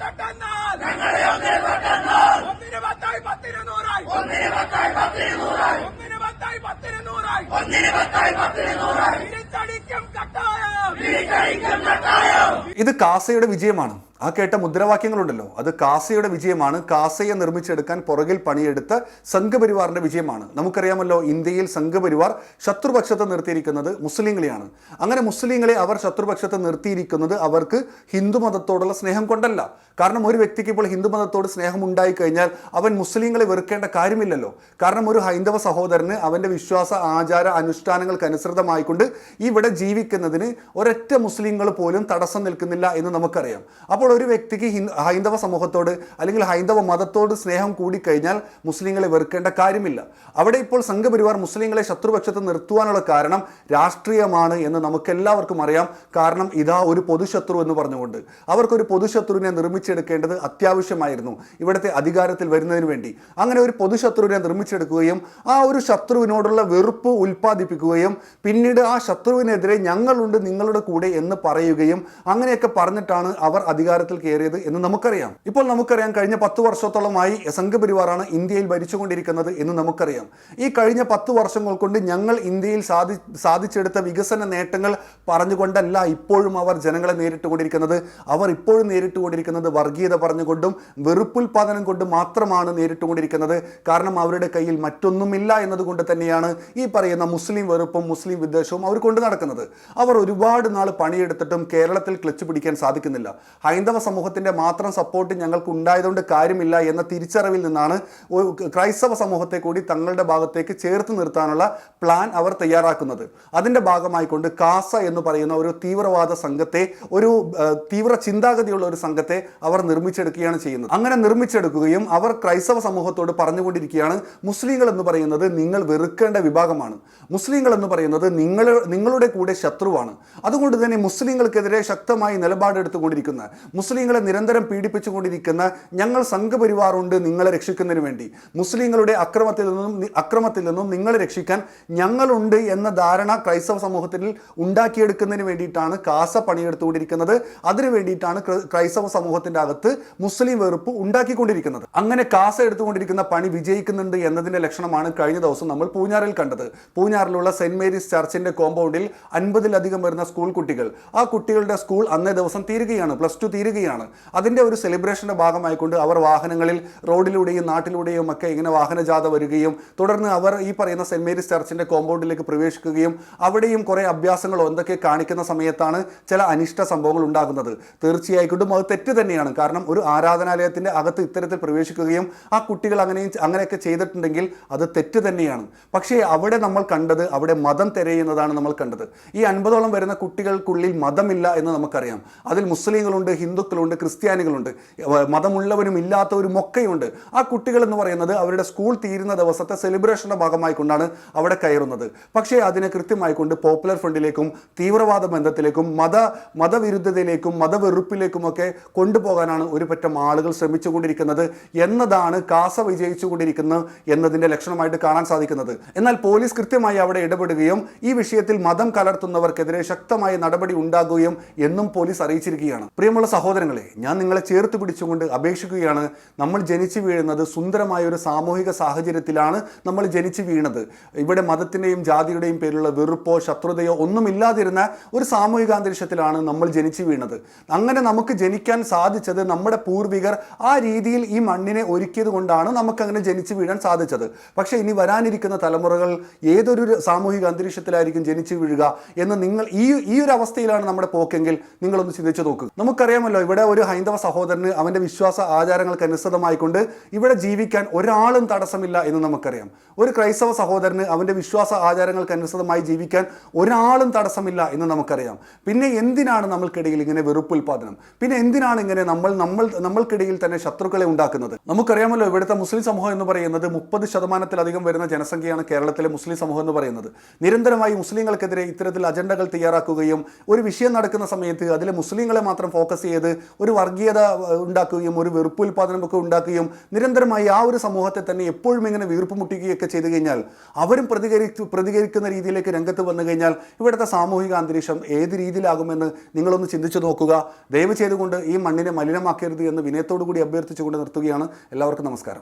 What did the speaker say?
തൊട്ടെന്നാൽ ഞങ്ങളെ ഒന്നിനെ തൊട്ടെന്നാൽ ഒന്നിന് പത്തായി പത്തിന് നൂറായി ഒന്നിന് പത്തായി പത്തിന് നൂറായി ഒന്നിന് പത്തായി പത്തിന് നൂറായി ഒന്നിന് പത്തായി പത്തിന് നൂറായി തിരിച്ചടിക്കും കട്ടായം. തിരിച്ചടിക്കും കട്ടായം. ഇത് കാസയുടെ വിജയമാണ്. ആ കേട്ട മുദ്രാവാക്യങ്ങളുണ്ടല്ലോ. അത് കാസയുടെ വിജയമാണ്. കാസയെ നിർമ്മിച്ചെടുക്കാൻ പുറകിൽ പണിയെടുത്ത സംഘപരിവാറിന്റെ വിജയമാണ്. നമുക്കറിയാമല്ലോ ഇന്ത്യയിൽ സംഘപരിവാർ ശത്രുപക്ഷത്ത് നിർത്തിയിരിക്കുന്നത് മുസ്ലിങ്ങളെയാണ്. അങ്ങനെ മുസ്ലിങ്ങളെ അവർ ശത്രുപക്ഷത്ത് നിർത്തിയിരിക്കുന്നത് അവർക്ക് ഹിന്ദു മതത്തോടുള്ള സ്നേഹം കൊണ്ടല്ല. കാരണം ഒരു വ്യക്തിക്ക് ഇപ്പോൾ ഹിന്ദു മതത്തോട് സ്നേഹം ഉണ്ടായി കഴിഞ്ഞാൽ അവൻ മുസ്ലിങ്ങളെ വെറുക്കേണ്ട കാര്യമില്ലല്ലോ. കാരണം ഒരു ഹൈന്ദവ സഹോദരന് അവന്റെ വിശ്വാസ ആചാര അനുഷ്ഠാനങ്ങൾക്ക് അനുസൃതമായിക്കൊണ്ട് ഇവിടെ ജീവിക്കുന്നതിന് ഒരൊറ്റ മുസ്ലിങ്ങൾ പോലും തടസ്സം നിൽക്കുന്നില്ല എന്ന് നമുക്കറിയാം. അപ്പോൾ ഒരു വ്യക്തിക്ക് ഹിന്ദു ഹൈന്ദവ സമൂഹത്തോട് അല്ലെങ്കിൽ ഹൈന്ദവ മതത്തോട് സ്നേഹം കൂടിക്കഴിഞ്ഞാൽ മുസ്ലിങ്ങളെ വെറുക്കേണ്ട കാര്യമില്ല. അവിടെ ഇപ്പോൾ സംഘപരിവാർ മുസ്ലിങ്ങളെ ശത്രുപക്ഷത്ത് നിർത്തുവാനുള്ള കാരണം രാഷ്ട്രീയമാണ് എന്ന് നമുക്കെല്ലാവർക്കും അറിയാം. കാരണം ഇതാ ഒരു പൊതുശത്രു എന്ന് പറഞ്ഞുകൊണ്ട്. അവർക്കൊരു പൊതുശത്രുവിനെ നിർമ്മിച്ചെടുക്കേണ്ടത് അത്യാവശ്യമായിരുന്നു ഇവിടുത്തെ അധികാരത്തിൽ വരുന്നതിന് വേണ്ടി. അങ്ങനെ ഒരു പൊതുശത്രുവിനെ നിർമ്മിച്ചെടുക്കുകയും ആ ഒരു ശത്രുവിനോടുള്ള വെറുപ്പ് ഉൽപ്പാദിപ്പിക്കുകയും പിന്നീട് ആ ശത്രുവിനെതിരെ ഞങ്ങളുണ്ട് നിങ്ങളുടെ കൂടെ എന്ന് പറയുകയും അങ്ങനെയൊക്കെ പറഞ്ഞിട്ടാണ് അവർ അധികാരത്തിൽ കയറിയത് എന്ന് നമുക്കറിയാം. ഇപ്പോൾ നമുക്കറിയാം കഴിഞ്ഞ പത്ത് വർഷത്തോളമായി സംഘപരിവാറാണ് ഇന്ത്യയിൽ ഭരിച്ചുകൊണ്ടിരിക്കുന്നത് എന്ന് നമുക്കറിയാം. ഈ കഴിഞ്ഞ പത്ത് വർഷങ്ങൾ കൊണ്ട് ഞങ്ങൾ ഇന്ത്യയിൽ സാധി സാധിച്ചെടുത്ത വികസന നേട്ടങ്ങൾ പറഞ്ഞുകൊണ്ടല്ല ഇപ്പോഴും അവർ ജനങ്ങളെ നേരിട്ടുകൊണ്ടിരിക്കുന്നത്. അവർ ഇപ്പോഴും നേരിട്ടുകൊണ്ടിരിക്കുന്നത് വർഗീയത പറഞ്ഞുകൊണ്ടും വെറുപ്പുൽപാദനം കൊണ്ടും മാത്രമാണ് നേരിട്ടുകൊണ്ടിരിക്കുന്നത്. കാരണം അവരുടെ കയ്യിൽ മറ്റൊന്നുമില്ല എന്നതുകൊണ്ട് തന്നെയാണ് ഈ പറയുന്ന മുസ്ലിം വെറുപ്പും മുസ്ലിം വിദ്വേഷവും അവർ കൊണ്ടു നടക്കുന്നത്. അവർ ഒരുപാട് നാൾ പണിയെടുത്തിട്ടും കേരളത്തിൽ ക്ലച്ച് പിടിക്കാൻ സാധിക്കുന്നില്ല. സമൂഹത്തിന്റെ മാത്രം സപ്പോർട്ട് ഞങ്ങൾക്ക് ഉണ്ടായതുകൊണ്ട് കാര്യമില്ല എന്ന തിരിച്ചറിവിൽ നിന്നാണ് ക്രൈസ്തവ സമൂഹത്തെ കൂടി തങ്ങളുടെ ഭാഗത്തേക്ക് ചേർത്ത് നിർത്താനുള്ള പ്ലാൻ അവർ തയ്യാറാക്കുന്നത്. അതിന്റെ ഭാഗമായിക്കൊണ്ട് കാസ എന്ന് പറയുന്ന ഒരു തീവ്രവാദ സംഘത്തെ ഒരു തീവ്ര ചിന്താഗതിയുള്ള ഒരു സംഘത്തെ അവർ നിർമ്മിച്ചെടുക്കുകയാണ് ചെയ്യുന്നത്. അങ്ങനെ നിർമ്മിച്ചെടുക്കുകയും അവർ ക്രൈസ്തവ സമൂഹത്തോട് പറഞ്ഞുകൊണ്ടിരിക്കുകയാണ് മുസ്ലിങ്ങൾ എന്ന് പറയുന്നത് നിങ്ങൾ വെറുക്കേണ്ട വിഭാഗമാണ്. മുസ്ലിങ്ങൾ എന്ന് പറയുന്നത് നിങ്ങൾ നിങ്ങളുടെ കൂടെ ശത്രുവാണ്. അതുകൊണ്ട് തന്നെ മുസ്ലിങ്ങൾക്കെതിരെ ശക്തമായി നിലപാടെടുത്തുകൊണ്ടിരിക്കുന്ന മുസ്ലിങ്ങളെ നിരന്തരം പീഡിപ്പിച്ചുകൊണ്ടിരിക്കുന്ന ഞങ്ങൾ സംഘപരിവാറുണ്ട് നിങ്ങളെ രക്ഷിക്കുന്നതിന് വേണ്ടി. മുസ്ലിങ്ങളുടെ അക്രമത്തിൽ നിന്നും അക്രമത്തിൽ നിന്നും നിങ്ങളെ രക്ഷിക്കാൻ ഞങ്ങളുണ്ട് എന്ന ധാരണ ക്രൈസ്തവ സമൂഹത്തിൽ ഉണ്ടാക്കിയെടുക്കുന്നതിന് വേണ്ടിയിട്ടാണ് കാസ പണിയെടുത്തുകൊണ്ടിരിക്കുന്നത്. അതിനു വേണ്ടിയിട്ടാണ് ക്രൈസ്തവ സമൂഹത്തിന്റെ അകത്ത് മുസ്ലിം വെറുപ്പ് ഉണ്ടാക്കിക്കൊണ്ടിരിക്കുന്നത്. അങ്ങനെ കാസ എടുത്തുകൊണ്ടിരിക്കുന്ന പണി വിജയിക്കുന്നുണ്ട് എന്നതിന്റെ ലക്ഷണമാണ് കഴിഞ്ഞ ദിവസം നമ്മൾ പൂഞ്ഞാറിൽ കണ്ടത്. പൂഞ്ഞാറിലുള്ള സെന്റ് മേരീസ് ചർച്ചിന്റെ കോമ്പൗണ്ടിൽ അൻപതിലധികം വരുന്ന സ്കൂൾ കുട്ടികൾ. ആ കുട്ടികളുടെ സ്കൂൾ അന്നേ ദിവസം തീരുകയാണ്. പ്ലസ് ടു തീരുകയാണ്. അതിന്റെ ഒരു സെലിബ്രേഷന്റെ ഭാഗമായിക്കൊണ്ട് അവർ വാഹനങ്ങളിൽ റോഡിലൂടെയും നാട്ടിലൂടെയും ഒക്കെ ഇങ്ങനെ വാഹനജാഥ വരികയും തുടർന്ന് അവർ ഈ പറയുന്ന സെന്റ് മേരീസ് ചർച്ചിന്റെ കോമ്പൗണ്ടിലേക്ക് പ്രവേശിക്കുകയും അവിടെയും കുറേ അഭ്യാസങ്ങളോ എന്തൊക്കെ കാണിക്കുന്ന സമയത്താണ് ചില അനിഷ്ട സംഭവങ്ങൾ ഉണ്ടാകുന്നത്. തീർച്ചയായിക്കൊണ്ടും അത് തെറ്റ് തന്നെയാണ്. കാരണം ഒരു ആരാധനാലയത്തിന്റെ അകത്ത് ഇത്തരത്തിൽ പ്രവേശിക്കുകയും ആ കുട്ടികൾ അങ്ങനെയും അങ്ങനെയൊക്കെ ചെയ്തിട്ടുണ്ടെങ്കിൽ അത് തെറ്റ് തന്നെയാണ്. പക്ഷേ അവിടെ നമ്മൾ കണ്ടത് അവിടെ മതം തിരയുന്നതാണ് നമ്മൾ കണ്ടത്. ഈ അൻപതോളം വരുന്ന കുട്ടികൾക്കുള്ളിൽ മതമില്ല എന്ന് നമുക്കറിയാം. അതിൽ മുസ്ലിങ്ങളുണ്ട് ഹിന്ദുക്കളുണ്ട് ക്രിസ്ത്യാനികളുണ്ട് മതമുള്ളവരും ഇല്ലാത്തവരും ഒക്കെയുണ്ട്. ആ കുട്ടികൾ എന്ന് പറയുന്നത് അവരുടെ സ്കൂൾ തീരുന്ന ദിവസത്തെ സെലിബ്രേഷന്റെ ഭാഗമായി കൊണ്ടാണ് അവിടെ കയറുന്നത്. പക്ഷേ അതിനെ കൃത്യമായി കൊണ്ട് പോപ്പുലർ ഫ്രണ്ടിലേക്കും തീവ്രവാദ ബന്ധത്തിലേക്കും മത മതവിരുദ്ധതയിലേക്കും മതവെറുപ്പിലേക്കുമൊക്കെ കൊണ്ടുപോകാനാണ് ഒരു പറ്റം ആളുകൾ ശ്രമിച്ചുകൊണ്ടിരിക്കുന്നത് എന്നതാണ് കാസ വിജയിച്ചുകൊണ്ടിരിക്കുന്നത് എന്നതിന്റെ ലക്ഷണമായിട്ട് കാണാൻ സാധിക്കുന്നത്. എന്നാൽ പോലീസ് കൃത്യമായി അവിടെ ഇടപെടുകയും ഈ വിഷയത്തിൽ മതം കലർത്തുന്നവർക്കെതിരെ ശക്തമായ നടപടി ഉണ്ടാകുകയും എന്നും പോലീസ് അറിയിച്ചിരിക്കുകയാണ്. പ്രിയമുള്ള സഹോദരങ്ങളെ ഞാൻ നിങ്ങളെ ചേർത്ത് പിടിച്ചുകൊണ്ട് അപേക്ഷിക്കുകയാണ്. നമ്മൾ ജനിച്ചു വീഴുന്നത് സുന്ദരമായ ഒരു സാമൂഹിക സാഹചര്യത്തിലാണ് നമ്മൾ ജനിച്ചു വീണത്. ഇവിടെ മതത്തിന്റെയും ജാതിയുടെയും പേരിലുള്ള വെറുപ്പോ ശത്രുതയോ ഒന്നുമില്ലാതിരുന്ന ഒരു സാമൂഹിക അന്തരീക്ഷത്തിലാണ് നമ്മൾ ജനിച്ചു വീണത്. അങ്ങനെ നമുക്ക് ജനിക്കാൻ സാധിച്ചത് നമ്മുടെ പൂർവികർ ആ രീതിയിൽ ഈ മണ്ണിനെ ഒരുക്കിയത് കൊണ്ടാണ് നമുക്കങ്ങനെ ജനിച്ചു വീഴാൻ സാധിച്ചത്. പക്ഷേ ഇനി വരാനിരിക്കുന്ന തലമുറകൾ ഏതൊരു സാമൂഹിക അന്തരീക്ഷത്തിലായിരിക്കും ജനിച്ചു വീഴുക എന്ന് നിങ്ങൾ ഈ ഈ ഒരു അവസ്ഥയിലാണ് നമ്മുടെ പോക്കെങ്കിൽ നിങ്ങളൊന്ന് ചിന്തിച്ചു നോക്കുക നമുക്കറിയാമല്ലോ ഇവിടെ ഒരു ഹൈന്ദവ സഹോദരന് അവന്റെ വിശ്വാസ ആചാരങ്ങൾക്ക് അനുസൃതമായിക്കൊണ്ട് ഇവിടെ ജീവിക്കാൻ ഒരാളും തടസ്സമില്ല എന്ന് നമുക്കറിയാം. ഒരു ക്രൈസ്തവ സഹോദരന് അവന്റെ വിശ്വാസ ആചാരങ്ങൾക്ക് അനുസൃതമായി ജീവിക്കാൻ ഒരാളും തടസ്സമില്ല എന്ന് നമുക്കറിയാം. പിന്നെ എന്തിനാണ് നമ്മൾക്കിടയിൽ ഇങ്ങനെ വെറുപ്പ് വെറുപ്പുൽപാദനം പിന്നെ എന്തിനാണ് ഇങ്ങനെ നമ്മൾ നമ്മൾ നമ്മൾക്കിടയിൽ തന്നെ ശത്രുക്കളെ ഉണ്ടാക്കുന്നത്? നമുക്കറിയാമല്ലോ ഇവിടുത്തെ മുസ്ലിം സമൂഹം എന്ന് പറയുന്നത് മുപ്പത് ശതമാനത്തിലധികം വരുന്ന ജനസംഖ്യയാണ് കേരളത്തിലെ മുസ്ലിം സമൂഹം എന്ന് പറയുന്നത്. നിരന്തരമായി മുസ്ലിങ്ങൾക്കെതിരെ ഇത്തരത്തിൽ അജണ്ടകൾ തയ്യാറാക്കുകയും ഒരു വിഷയം നടക്കുന്ന സമയത്ത് അതിലെ മുസ്ലിങ്ങളെ മാത്രം ഫോക്കസ് ചെയ്ത് ചെയ്തത് ഒരു വർഗീയത ഉണ്ടാക്കുകയും ഒരു വെറുപ്പ് ഉൽപ്പാദനമൊക്കെ ഉണ്ടാക്കുകയും നിരന്തരമായി ആ ഒരു സമൂഹത്തെ തന്നെ എപ്പോഴും ഇങ്ങനെ വീർപ്പ് മുട്ടിക്കുകയൊക്കെ ചെയ്തു കഴിഞ്ഞാൽ അവരും പ്രതികരി പ്രതികരിക്കുന്ന രീതിയിലേക്ക് രംഗത്ത് വന്നു കഴിഞ്ഞാൽ ഇവിടുത്തെ സാമൂഹിക അന്തരീക്ഷം ഏത് രീതിയിലാകുമെന്ന് നിങ്ങളൊന്ന് ചിന്തിച്ചു നോക്കുക. ദയവ് ചെയ്തുകൊണ്ട് ഈ മണ്ണിനെ മലിനമാക്കരുത് എന്ന് വിനയത്തോടു കൂടി അഭ്യർത്ഥിച്ചുകൊണ്ട് നിർത്തുകയാണ്. എല്ലാവർക്കും നമസ്കാരം.